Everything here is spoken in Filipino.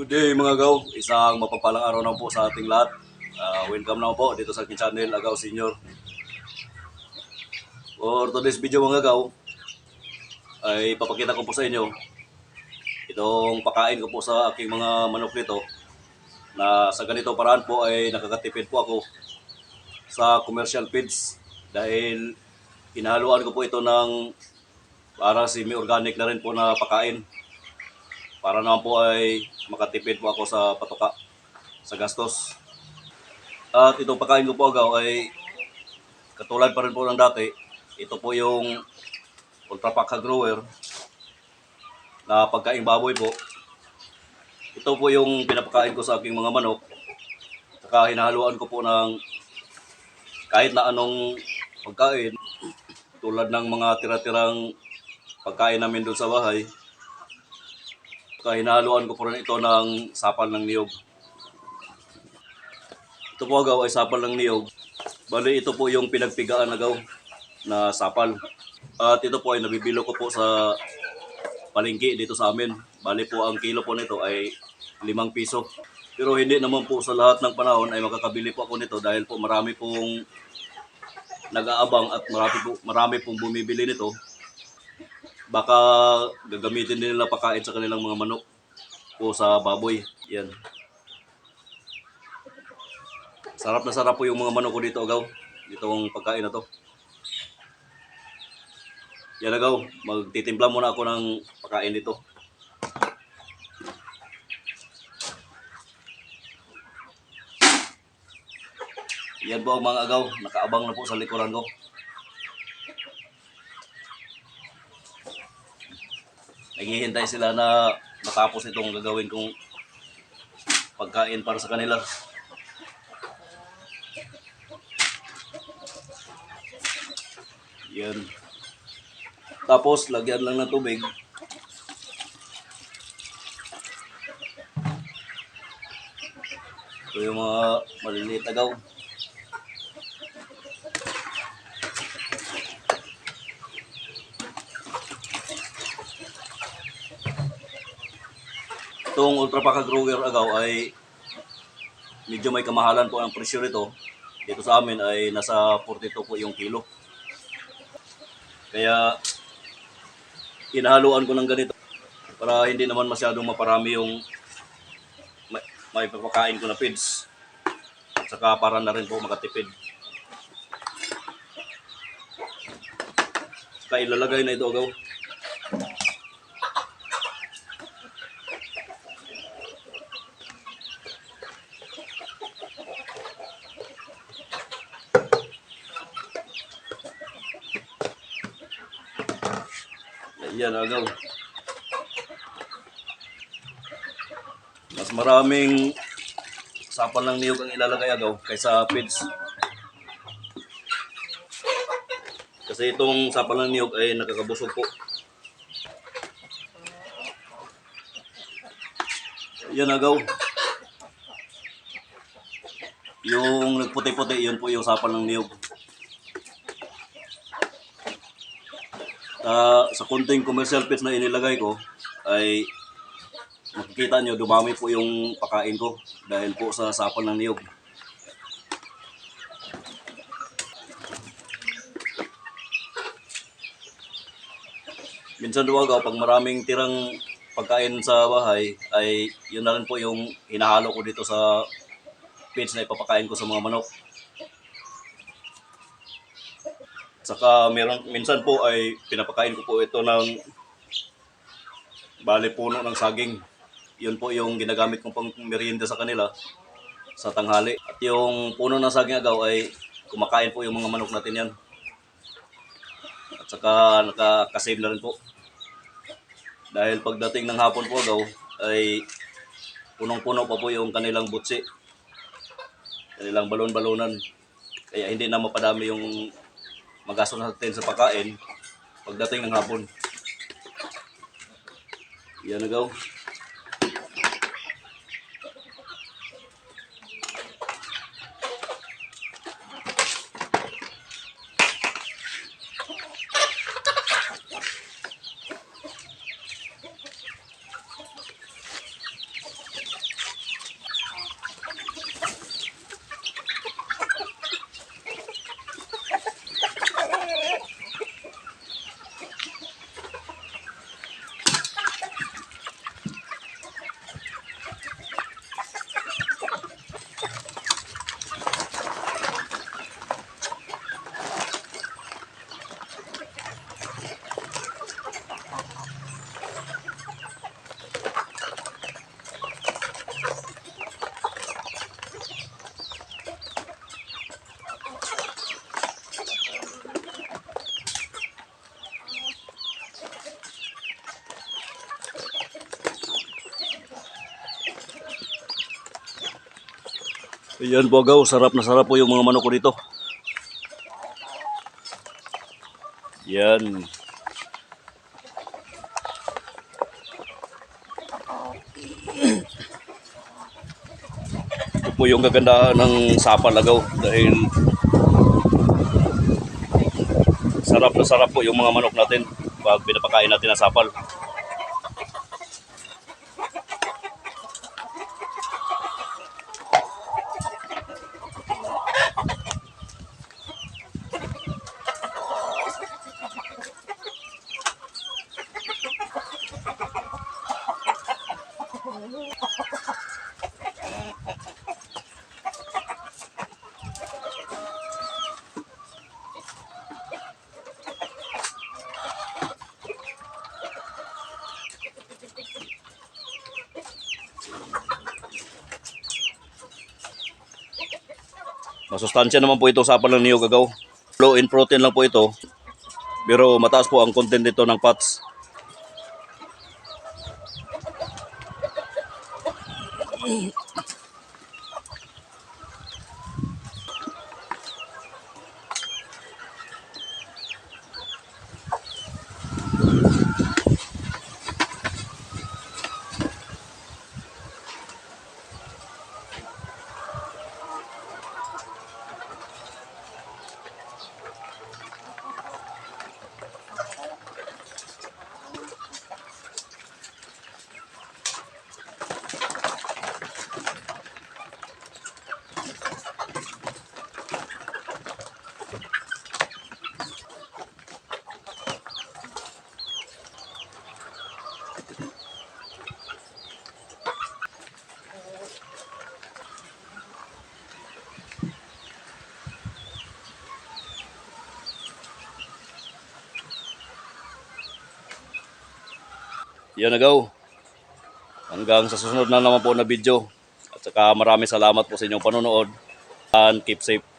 Good day mga gaw. Isang mapapalang araw na po sa ating lahat. Ah, welcome na po dito sa aking channel, Agaw Senior. For today's video mga gaw, ay papakita ko po sa inyo itong pakain ko po sa aking mga manok nito na sa ganito paraan po ay nakakatipid po ako sa commercial feeds dahil hinahaluan ko po ito ng para semi-organic na rin po na pakain para naman po ay makatipid po ako sa patuka sa gastos. At itong pagkain ko po agaw ay katulad pa rin po ng dati. Ito po yung Ultra Pack Grower na pagkain baboy po. Ito po yung pinapakain ko sa aking mga manok. Saka hinahaluan ko po ng kahit na anong pagkain tulad ng mga tira-tirang pagkain namin doon sa bahay. Kaya hinahaluan ko po rin ito ng sapal ng niyog. Ito po agaw ay sapal ng niyog. Bali ito po yung pinagpigaan agaw na sapal. At ito po ay nabibilo ko po sa palengke dito sa amin. Bali po ang kilo po nito ay limang piso. Pero hindi naman po sa lahat ng panahon ay makakabili po ako nito dahil po marami pong nag-aabang at marami, po, marami pong bumibili nito baka gagamitin din nila pakain sa kanilang mga manok o sa baboy. Yan. Sarap na sarap po yung mga manok ko dito, agaw. Itong pagkain na to. Yan, agaw. Magtitimpla muna ako ng pagkain dito. Yan po mga agaw. Nakaabang na po sa likuran ko. Naghihintay sila na matapos itong gagawin kong pagkain para sa kanila. Yan. Tapos, lagyan lang ng tubig. Ito yung mga maliliit agaw. Itong Ultra Paca Grower agaw ay medyo may kamahalan po ang presyo nito. Dito sa amin ay nasa 42 po yung kilo. Kaya inahaluan ko ng ganito para hindi naman masyadong maparami yung may, papakain ko na feeds. Saka para na rin po makatipid. Saka ilalagay na ito agaw. Yan, agaw. Mas maraming sapal ng niyog ang ilalagay agaw kaysa feeds. Kasi itong sapal ng niyog ay nakakabusog po. Yan agaw. Yung nagputi-puti, yun po yung sapal ng niyog. Ah, sa konting commercial feeds na inilagay ko ay makikita nyo dumami po yung pakain ko dahil po sa sapal ng niyog. Minsan duwaga pag maraming tirang pagkain sa bahay ay yun na rin po yung hinahalo ko dito sa feeds na ipapakain ko sa mga manok. Saka meron minsan po ay pinapakain ko po ito ng bali puno ng saging. Yun po yung ginagamit kong pang merienda sa kanila sa tanghali. At yung puno ng saging agaw ay kumakain po yung mga manok natin yan. At saka nakakasave na rin po. Dahil pagdating ng hapon po agaw ay punong-puno pa po yung kanilang butsi. Kanilang balon-balonan. Kaya hindi na mapadami yung magasto natin sa pagkain pagdating ng hapon. Yan agaw. Ayan po agaw, sarap na sarap po yung mga manok ko dito. Yan. Ito po yung kagandahan ng sapal agaw dahil sarap na sarap po yung mga manok natin pag pinapakain natin ng sapal. Masustansya naman po ito sa ng niyog agaw. Low in protein lang po ito. Pero mataas po ang content nito ng fats. Yan agaw. Hanggang sa susunod na naman po na video. At saka maraming salamat po sa inyong panonood. And keep safe.